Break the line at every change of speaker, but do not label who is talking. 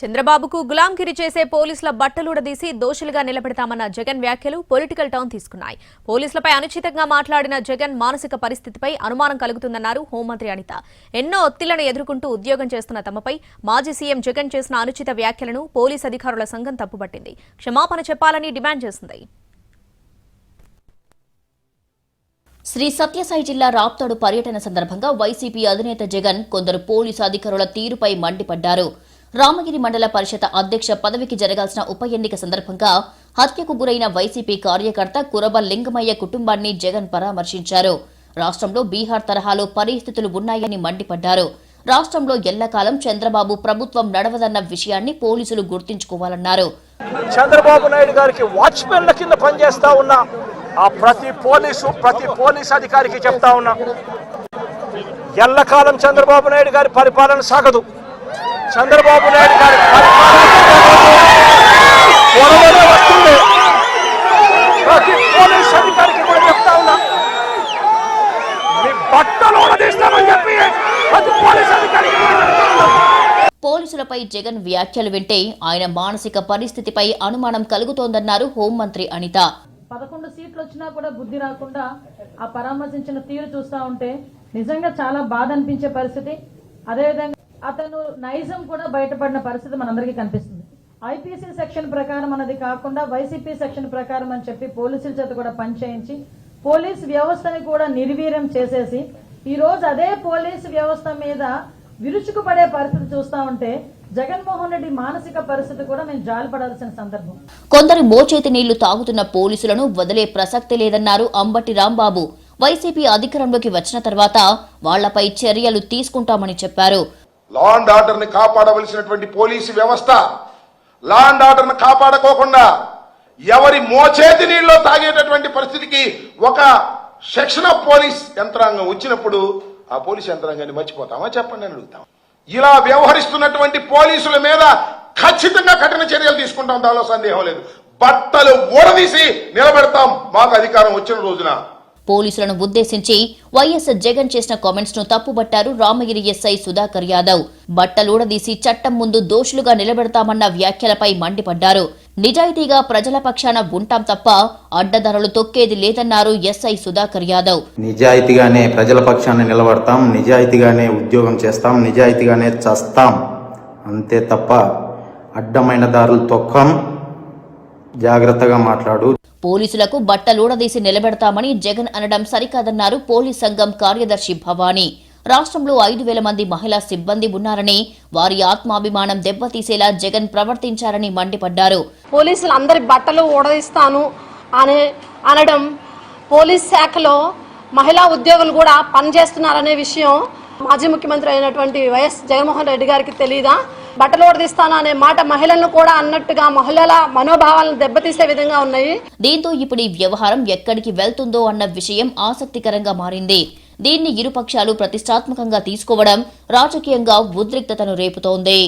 చంద్రబాబుకు గులాంగిరి చేసే పోలీసుల బట్టలుడదీసి దోషులుగా నిలబెడతామన్న జగన్ వ్యాఖ్యలు పొలిటికల్ టౌన్ తీసుకున్నాయి. పోలీసులపై అనుచితంగా మాట్లాడిన జగన్ మానసిక పరిస్థితిపై అనుమానం కలుగుతుందన్నారు హోంమంత్రి అనిత. ఎన్నో ఒత్తిళ్ళను ఎదుర్కొంటూ ఉద్యోగం చేస్తున్న తమపై మాజీ సీఎం జగన్ చేసిన అనుచిత వ్యాఖ్యలను పోలీస్ అధికారుల సంఘం తప్పుపట్టింది. క్షమాపణ చెప్పాలని డిమాండ్ చేసింది
శ్రీ సత్యసాయి జిల్లా రాప్తాడు పర్యటన సందర్భంగా వైసీపీ అధినేత జగన్ కొందరు పోలీసు అధికారుల తీరుపై మండిపడ్డారు. రామగిరి మండల పరిషత్ అధ్యక్ష పదవికి జరగాల్సిన ఉప ఎన్నిక సందర్భంగా హత్యకు గురైన వైసీపీ కార్యకర్త కురబ లింగమయ్య కుటుంబాన్ని జగన్ పరామర్శించారు. రాష్ట్రంలో బీహార్ తరహాలో పరిస్థితులు ఉన్నాయని మండిపడ్డారు. రాష్ట్రంలో ఎల్లకాలం చంద్రబాబు ప్రభుత్వం నడవదన్న విషయాన్ని పోలీసులు గుర్తుంచుకోవాలన్నారు.
చంద్రబాబు నాయుడు గారికి వాచ్మెన్ల కింద పనిచేస్తా ఉన్నా ఆ ప్రతి పోలీసు ప్రతి పోలీస్ అధికారికి చెప్తా ఉన్నా ఎల్లకాలం చంద్రబాబు నాయుడు గారి పరిపాలన సాగదు. చంద్రబాబు నాయుడు గారి త్వరలోనే వస్తుంది ప్రతి పోలీస్ అధికారికి కూడా చెప్తా ఉన్నా. మీ బట్టలు ఉడదీస్తామని చెప్పి ప్రతి పోలీస్ అధికారికి.
పోలీసులపై జగన్ వ్యాఖ్యలు వింటే ఆయన మానసిక పరిస్థితిపై అనుమానం కలుగుతోందన్నారు హోంమంత్రి అనిత.
పదకొండు సీట్లు వచ్చినా కూడా బుద్ధి రాకుండా ఆ పరామర్శించిన తీరు చూస్తా ఉంటే నిజంగా చాలా బాధ అనిపించే పరిస్థితి. అదేవిధంగా అతను నైజం కూడా బయటపడిన పరిస్థితి మనందరికీ కనిపిస్తుంది. ఐపీసీ సెక్షన్ ప్రకారం అన్నది కాకుండా వైసీపీ సెక్షన్ ప్రకారం అని చెప్పి పోలీసుల చేత కూడా పనిచేయించి పోలీస్ వ్యవస్థని కూడా నిర్వీర్యం చేసేసి ఈ రోజు అదే పోలీసు వ్యవస్థ మీద విరుచుకుపడే పరిస్థితి చూస్తా ఉంటే జగన్మోహన్ రెడ్డి మానసిక పరిస్థితి కూడా మేము జాలిపడాల్సిన సందర్భం.
కొందరు మోచేతి నీళ్ళు తాగుతున్న పోలీసులను వదిలే ప్రసక్తి లేదన్నారు అంబటి రాంబాబు. వైసీపీ అధికారంలోకి వచ్చిన తర్వాత వాళ్ళపై చర్యలు తీసుకుంటామని చెప్పారు.
లా అండ్ ఆర్డర్ని కాపాడవలసినటువంటి పోలీసు వ్యవస్థ. లా అండ్ ఆర్డర్ని కాపాడుకోకుండా ఎవరి మోచేతి నీళ్ళలో తాగేటటువంటి పరిస్థితికి ఒక సెక్షన్ ఆఫ్ పోలీస్ యంత్రాంగం వచ్చినప్పుడు ఆ పోలీస్ యంత్రాంగాన్ని మర్చిపోతామా? చెప్పండి అని అడుగుతాం ఇలా వ్యవహరిస్తున్నటువంటి పోలీసుల మీద ఖచ్చితంగా కఠిన చర్యలు తీసుకుంటాం దానిలో సందేహం లేదు. బట్టలు ఊడదీసి నిలబెడతాం. మాకు అధికారం వచ్చిన రోజున
పోలీసులను ఉద్దేశించి వైఎస్ జగన్ చేసిన కామెంట్స్ను తప్పుబట్టారు రామగిరి ఎస్ఐ సుధాకర్ యాదవ్. బట్టలూడదీసి చట్టం ముందు దోషులుగా నిలబెడతామన్న వ్యాఖ్యలపై మండిపడ్డారు. నిజాయితీగా ప్రజల పక్షాన ఉంటాం తప్ప అడ్డధరలు తొక్కేది లేదన్నారు ఎస్ఐ సుధాకర్ యాదవ్.
నిజాయితీగానే ప్రజల పక్షాన్ని నిలబడతాం నిజాయితీగానే ఉద్యోగం చేస్తాం నిజాయితీగానే చస్తాం. అంతే తప్ప అడ్డమైన దారులు తొక్కం జాగ్రత్తగా మాట్లాడు.
పోలీసులకు బట్టలూడదీసి నిలబెడతామని జగన్ అనడం సరికాదన్నారు పోలీస్ సంఘం కార్యదర్శి భవానీ. రాష్ట్రంలో ఐదు వేల మంది మహిళా సిబ్బంది ఉన్నారని వారి ఆత్మాభిమానం దెబ్బతీసేలా జగన్ ప్రవర్తించారని మండిపడ్డారు.
పోలీసులు అందరి బట్టలు ఊడదీస్తాను అని అనడం పోలీస్ శాఖలో మహిళా ఉద్యోగులు కూడా పనిచేస్తున్నారనే విషయం మాజీ ముఖ్యమంత్రి అయినటువంటి వైఎస్ జగన్మోహన్ రెడ్డి గారికి తెలియదా బట్టలు ఊడదీస్తాను అనే మాట మహిళలను కూడా అన్నట్టుగా మహిళల మనోభావాలను దెబ్బతీసే విధంగా ఉన్నాయి.
దీంతో ఇప్పుడు ఈ వ్యవహారం ఎక్కడికి వెళ్తుందో అన్న విషయం ఆసక్తికరంగా మారింది. దీన్ని ఇరుపక్షాలు ప్రతిష్టాత్మకంగా తీసుకోవడం రాజకీయంగా ఉద్రిక్తతను రేపుతోంది.